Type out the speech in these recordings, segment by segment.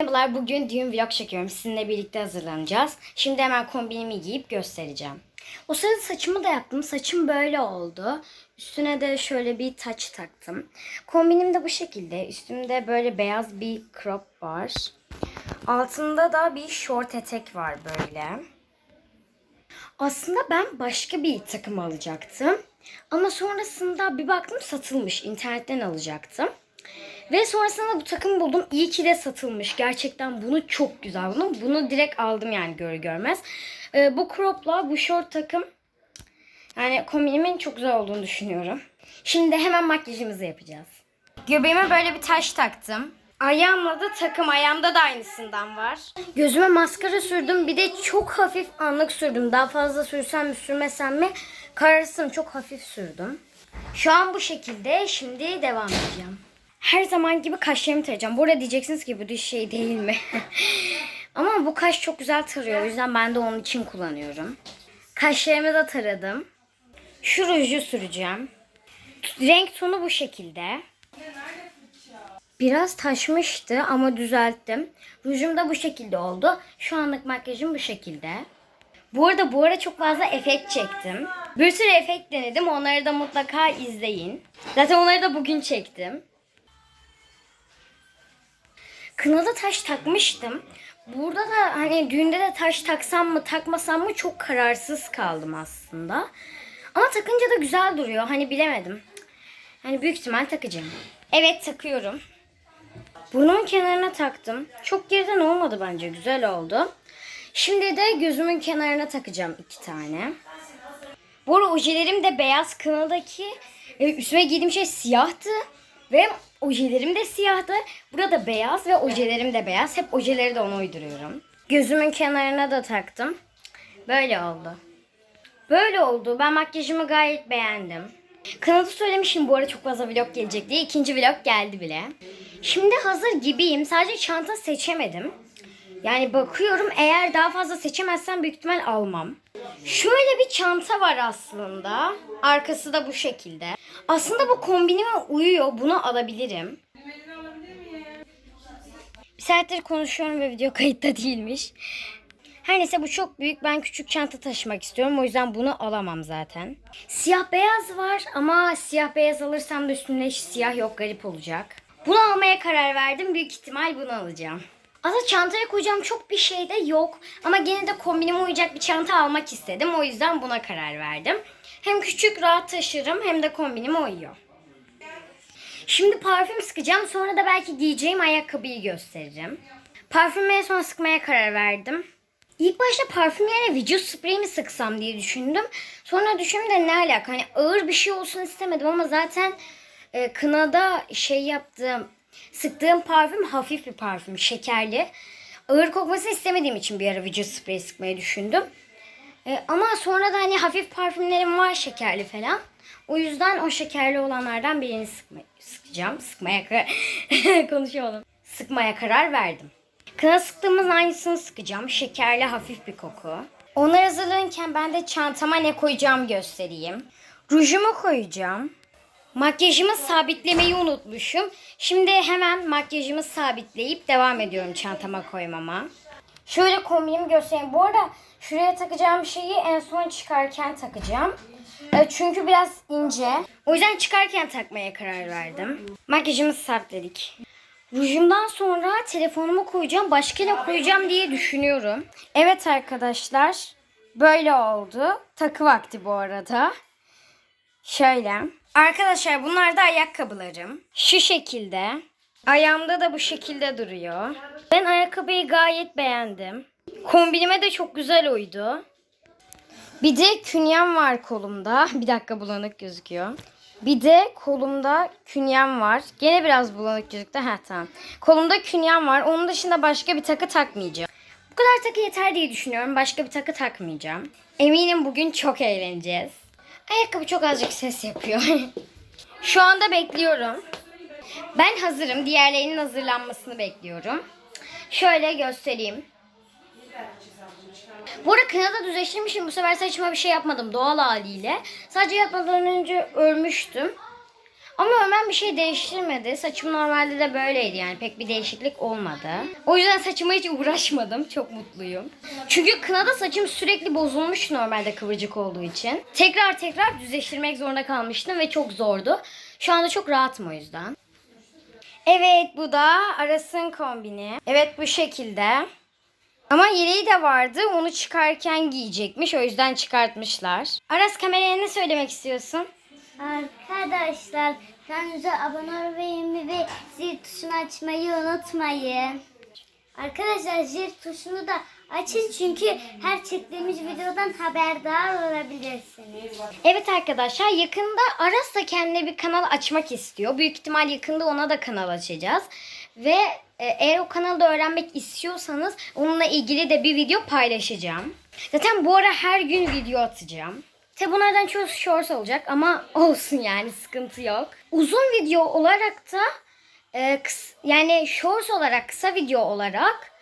Merhabalar bugün düğün vlog çekiyorum. Sizinle birlikte hazırlanacağız. Şimdi hemen kombinimi giyip göstereceğim. O sırada saçımı da yaptım. Saçım böyle oldu. Üstüne de şöyle bir taç taktım. Kombinim de bu şekilde. Üstümde böyle beyaz bir crop var. Altında da bir short etek var böyle. Aslında ben başka bir takım alacaktım. Ama sonrasında bir baktım satılmış. İnternetten alacaktım. Ve sonrasında bu takımı buldum. İyi ki de satılmış. Gerçekten bunu çok güzel. Bunu, bunu direkt aldım yani görür görmez. Ee, bu cropla bu short takım yani kombinimin çok güzel olduğunu düşünüyorum. Şimdi hemen makyajımızı yapacağız. Göbeğime böyle bir taş taktım. Ayağımla da takım ayağımda da aynısından var. Gözüme maskara sürdüm. Bir de çok hafif anlık sürdüm. Daha fazla sürsem mi sürmesem mi kararsın. Çok hafif sürdüm. Şu an bu şekilde. Şimdi devam edeceğim. Her zaman gibi kaşlarımı tarayacağım. Bu arada diyeceksiniz ki bu düz şey değil mi? Ama bu kaş çok güzel tarıyor. O yüzden ben de onun için kullanıyorum. Kaşlarımı da taradım. Şu ruju süreceğim. Renk tonu bu şekilde. Biraz taşmıştı ama düzelttim. Rujum da bu şekilde oldu. Şu anlık makyajım bu şekilde. Bu arada bu ara çok fazla efekt çektim. Bir sürü efekt denedim. Onları da mutlaka izleyin. Zaten onları da bugün çektim. Kınada taş takmıştım. Burada da hani düğünde de taş taksam mı takmasam mı çok kararsız kaldım aslında. Ama takınca da güzel duruyor. Hani bilemedim. Hani büyük ihtimal takacağım. Evet takıyorum. Burnumun kenarına taktım. Çok geriden olmadı bence. Güzel oldu. Şimdi de gözümün kenarına takacağım iki tane. Bu arada ojelerim de beyaz kınadaki e, üstüme giydiğim şey siyahtı. Ve ojelerim de siyahtı. Burada beyaz ve ojelerim de beyaz. Hep ojeleri de ona uyduruyorum. Gözümün kenarına da taktım. Böyle oldu. Böyle oldu. Ben makyajımı gayet beğendim. Kanadı söylemişim bu ara çok fazla vlog gelecek diye. İkinci vlog geldi bile. Şimdi hazır gibiyim. Sadece çanta seçemedim. Yani bakıyorum eğer daha fazla seçemezsem büyük ihtimal almam. Şöyle bir çanta var aslında. Arkası da bu şekilde. Aslında bu kombinime uyuyor. Bunu alabilirim. Bir saattir konuşuyorum ve video kayıtta değilmiş. Her neyse bu çok büyük. Ben küçük çanta taşımak istiyorum. O yüzden bunu alamam zaten. Siyah beyaz var ama siyah beyaz alırsam da üstünde hiç siyah yok. Garip olacak. Bunu almaya karar verdim. Büyük ihtimal bunu alacağım. Aslında çantaya koyacağım çok bir şey de yok. Ama gene de kombinime uyacak bir çanta almak istedim. O yüzden buna karar verdim. Hem küçük rahat taşırım hem de kombinime uyuyor. Şimdi parfüm sıkacağım. Sonra da belki giyeceğim ayakkabıyı gösteririm. Parfümü en son sıkmaya karar verdim. İlk başta parfüm yerine vücut spreyi mi sıksam diye düşündüm. Sonra düşündüm de ne alaka? Hani ağır bir şey olsun istemedim ama zaten e, kınada şey yaptığım, sıktığım parfüm hafif bir parfüm, şekerli. Ağır kokmasını istemediğim için bir ara vücut spreyi sıkmayı düşündüm. E, ama sonra da hani hafif parfümlerim var şekerli falan. O yüzden o şekerli olanlardan birini sıkma, sıkacağım. Sıkmaya konuşamadım. Sıkmaya karar verdim. Kına sıktığımız aynısını sıkacağım. Şekerli hafif bir koku. Onları hazırlanırken ben de çantama ne koyacağım göstereyim. Rujumu koyacağım. Makyajımı sabitlemeyi unutmuşum. Şimdi hemen makyajımı sabitleyip devam ediyorum çantama koymama. Şöyle kombinimi göstereyim. Bu arada şuraya takacağım şeyi en son çıkarken takacağım. E, Çünkü biraz ince. O yüzden çıkarken takmaya karar verdim. Makyajımızı sabitledik. Rujumdan sonra telefonumu koyacağım. Başka ne koyacağım diye düşünüyorum. Evet arkadaşlar. Böyle oldu. Takı vakti bu arada. Şöyle. Arkadaşlar bunlar da ayakkabılarım. Şu şekilde. Ayağımda da bu şekilde duruyor. Ben ayakkabıyı gayet beğendim. Kombinime de çok güzel uydu. Bir de künyem var kolumda. Bir dakika bulanık gözüküyor. Bir de kolumda künyem var. Gene biraz bulanık gözüktü. Ha tamam. Kolumda künyem var. Onun dışında başka bir takı takmayacağım. Bu kadar takı yeter diye düşünüyorum. Başka bir takı takmayacağım. Eminim bugün çok eğleneceğiz. Ayakkabı çok azıcık ses yapıyor. Şu anda bekliyorum. Ben hazırım. Diğerlerinin hazırlanmasını bekliyorum. Şöyle göstereyim. Bu arada kınada düzleştirmişim. Bu sefer saçıma bir şey yapmadım doğal haliyle. Sadece yatmadan önce örmüştüm. Ama Ömer bir şey değiştirmedi. Saçım normalde de böyleydi yani pek bir değişiklik olmadı. O yüzden saçıma hiç uğraşmadım. Çok mutluyum. Çünkü kınada saçım sürekli bozulmuş normalde kıvırcık olduğu için. Tekrar tekrar düzleştirmek zorunda kalmıştım ve çok zordu. Şu anda çok rahatım o yüzden. Evet bu da Aras'ın kombini. Evet bu şekilde. Ama yeleği de vardı. Onu çıkarken giyecekmiş. O yüzden çıkartmışlar. Aras kameraya ne söylemek istiyorsun? Arkadaşlar kanalımıza abone olmayı ve zil tuşunu açmayı unutmayın. Arkadaşlar zil tuşunu da açın çünkü her çektiğimiz videodan haberdar olabilirsiniz. Evet arkadaşlar yakında Aras da kendine bir kanal açmak istiyor. Büyük ihtimal yakında ona da kanal açacağız. Ve e, eğer o kanalda öğrenmek istiyorsanız onunla ilgili de bir video paylaşacağım. Zaten bu ara her gün video atacağım. Tabi bunlardan çoğu short olacak ama olsun yani sıkıntı yok. Uzun video olarak da e, kıs- yani short olarak kısa video olarak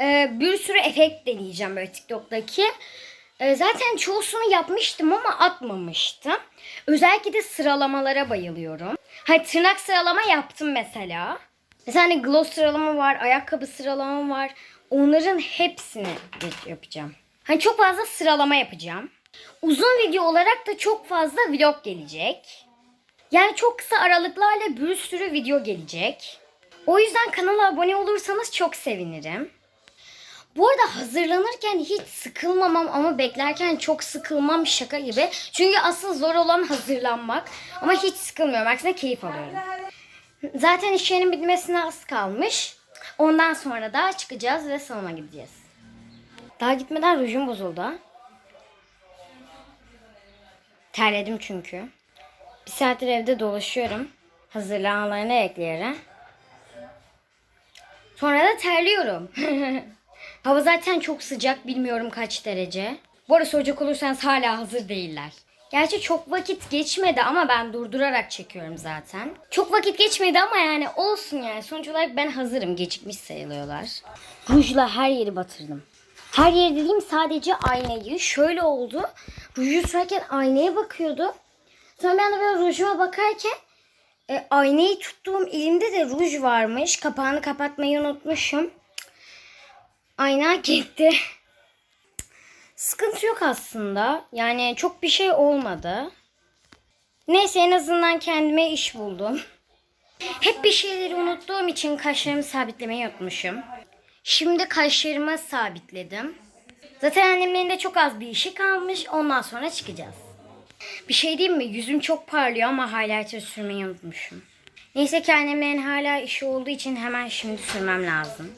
e, bir sürü efekt deneyeceğim böyle TikTok'taki. E, zaten çoğusunu yapmıştım ama atmamıştım. Özellikle de sıralamalara bayılıyorum. Hani tırnak sıralama yaptım mesela. Mesela hani gloss sıralama var, ayakkabı sıralama var. Onların hepsini yapacağım. Hani çok fazla sıralama yapacağım. Uzun video olarak da çok fazla vlog gelecek. Yani çok kısa aralıklarla bir sürü video gelecek. O yüzden kanala abone olursanız çok sevinirim. Bu arada hazırlanırken hiç sıkılmamam ama beklerken çok sıkılmam şaka gibi. Çünkü asıl zor olan hazırlanmak. Ama hiç sıkılmıyorum. Aksine keyif alıyorum. Zaten iş yerinin bitmesine az kalmış. Ondan sonra da çıkacağız ve salona gideceğiz. Daha gitmeden rujum bozuldu. Terledim çünkü. Bir saattir evde dolaşıyorum. Hazırlananlarını ekleyerek. Sonra da terliyorum. Hava zaten çok sıcak. Bilmiyorum kaç derece. Bu arada soracak olursanız hala hazır değiller. Gerçi çok vakit geçmedi ama ben durdurarak çekiyorum zaten. Çok vakit geçmedi ama yani olsun yani. Sonuç olarak ben hazırım. Gecikmiş sayılıyorlar. Rujla her yeri batırdım. Her yeri dediğim sadece aynayı. Şöyle oldu. Ruju sürerken aynaya bakıyordu. Sonra ben de böyle rujuma bakarken e, aynayı tuttuğum elimde de ruj varmış. Kapağını kapatmayı unutmuşum. Ayna gitti. Sıkıntı yok aslında. Yani çok bir şey olmadı. Neyse en azından kendime iş buldum. Hep bir şeyleri unuttuğum için kaşlarımı sabitlemeyi unutmuşum. Şimdi kaşlarımı sabitledim. Zaten annemin de çok az bir işi kalmış. Ondan sonra çıkacağız. Bir şey diyeyim mi? Yüzüm çok parlıyor ama highlighter sürmeyi unutmuşum. Neyse ki annemin hala işi olduğu için hemen şimdi sürmem lazım.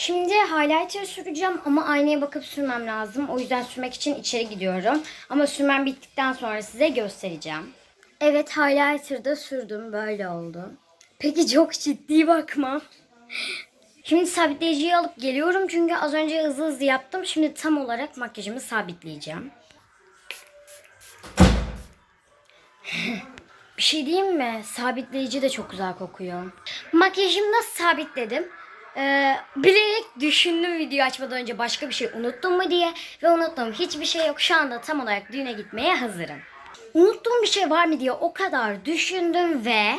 Şimdi highlighter süreceğim ama aynaya bakıp sürmem lazım. O yüzden sürmek için içeri gidiyorum. Ama sürmem bittikten sonra size göstereceğim. Evet highlighter'da sürdüm. Böyle oldu. Peki çok ciddi bakma. Şimdi sabitleyiciyi alıp geliyorum çünkü az önce hızlı hızlı yaptım. Şimdi tam olarak makyajımı sabitleyeceğim. Bir şey diyeyim mi? Sabitleyici de çok güzel kokuyor. Makyajımı da sabitledim. Ee, bilerek düşündüm video açmadan önce başka bir şey unuttum mu diye. Ve unuttum. Hiçbir şey yok. Şu anda tam olarak düğüne gitmeye hazırım. Unuttuğum bir şey var mı diye o kadar düşündüm ve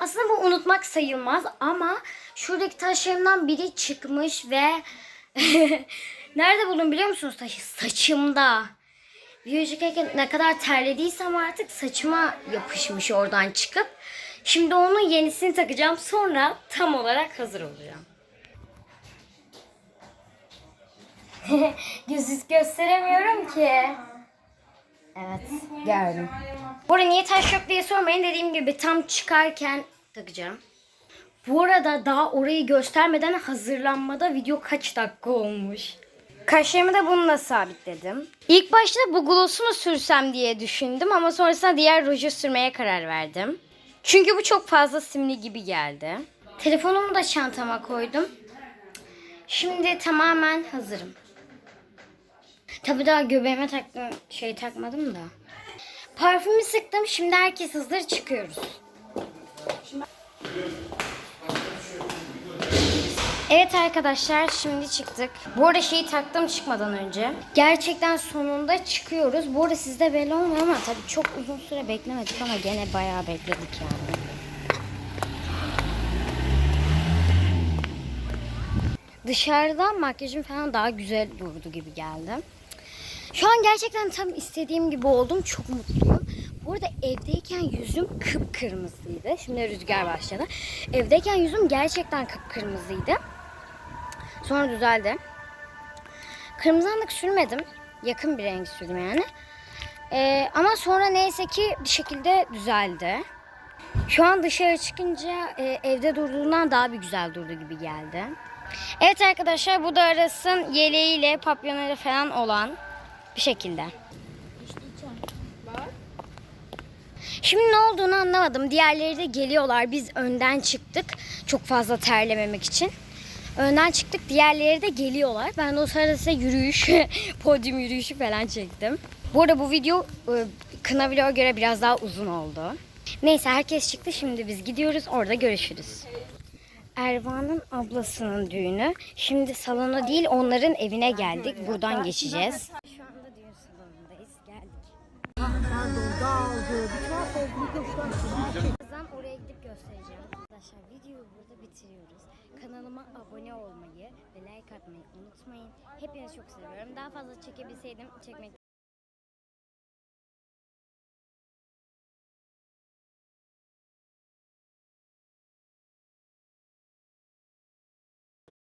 aslında bu unutmak sayılmaz ama şuradaki taşlarımdan biri çıkmış ve nerede buldum biliyor musunuz taşı? Saçımda. Çekerken ne kadar terlediysem artık saçıma yapışmış oradan çıkıp. Şimdi onun yenisini takacağım. Sonra tam olarak hazır olacağım. Gözüz gösteremiyorum ki. Evet gördüm. Bu arada niye taş yok diye sormayın. Dediğim gibi tam çıkarken takacağım. Bu arada daha orayı göstermeden hazırlanmada video kaç dakika olmuş. Kaşlarımı da bununla sabitledim. İlk başta bu gloss'u mu sürsem diye düşündüm ama sonrasında diğer ruju sürmeye karar verdim. Çünkü bu çok fazla simli gibi geldi. Telefonumu da çantama koydum. Şimdi tamamen hazırım. Tabii daha göbeğime taktım, şey takmadım da. Parfümü sıktım. Şimdi herkes hazır çıkıyoruz. Evet arkadaşlar şimdi çıktık. Bu arada şeyi taktım çıkmadan önce. Gerçekten sonunda çıkıyoruz. Bu arada sizde belli olmuyor ama tabii çok uzun süre beklemedik ama gene bayağı bekledik yani. Dışarıdan makyajım falan daha güzel durdu gibi geldi. Şu an gerçekten tam istediğim gibi oldum. Çok mutluyum. Bu arada evdeyken yüzüm kıpkırmızıydı. Şimdi rüzgar başladı. Evdeyken yüzüm gerçekten kıpkırmızıydı. Sonra düzeldi. Kırmızı sürmedim. Yakın bir renk sürdüm yani. Ee, ama sonra neyse ki bir şekilde düzeldi. Şu an dışarı çıkınca e, evde durduğundan daha bir güzel durdu gibi geldi. Evet arkadaşlar bu da Aras'ın yeleğiyle, papyonuyla falan olan bir şekilde. Şimdi ne olduğunu anlamadım. Diğerleri de geliyorlar. Biz önden çıktık. Çok fazla terlememek için. Önden çıktık. Diğerleri de geliyorlar. Ben de o sırada size yürüyüş, podyum yürüyüşü falan çektim. Bu arada bu video e, Kına Vlog'a göre biraz daha uzun oldu. Neyse herkes çıktı. Şimdi biz gidiyoruz. Orada görüşürüz. Ervan'ın ablasının düğünü. Şimdi salona değil onların evine geldik. Buradan geçeceğiz. Şu anda düğün salonundayız. Geldik. Birazdan oraya gidip göstereceğim. Arkadaşlar videoyu burada bitiriyoruz. Kanalıma abone olmayı ve like atmayı unutmayın. Hepinizi çok seviyorum. Daha fazla çekebilseydim çekmek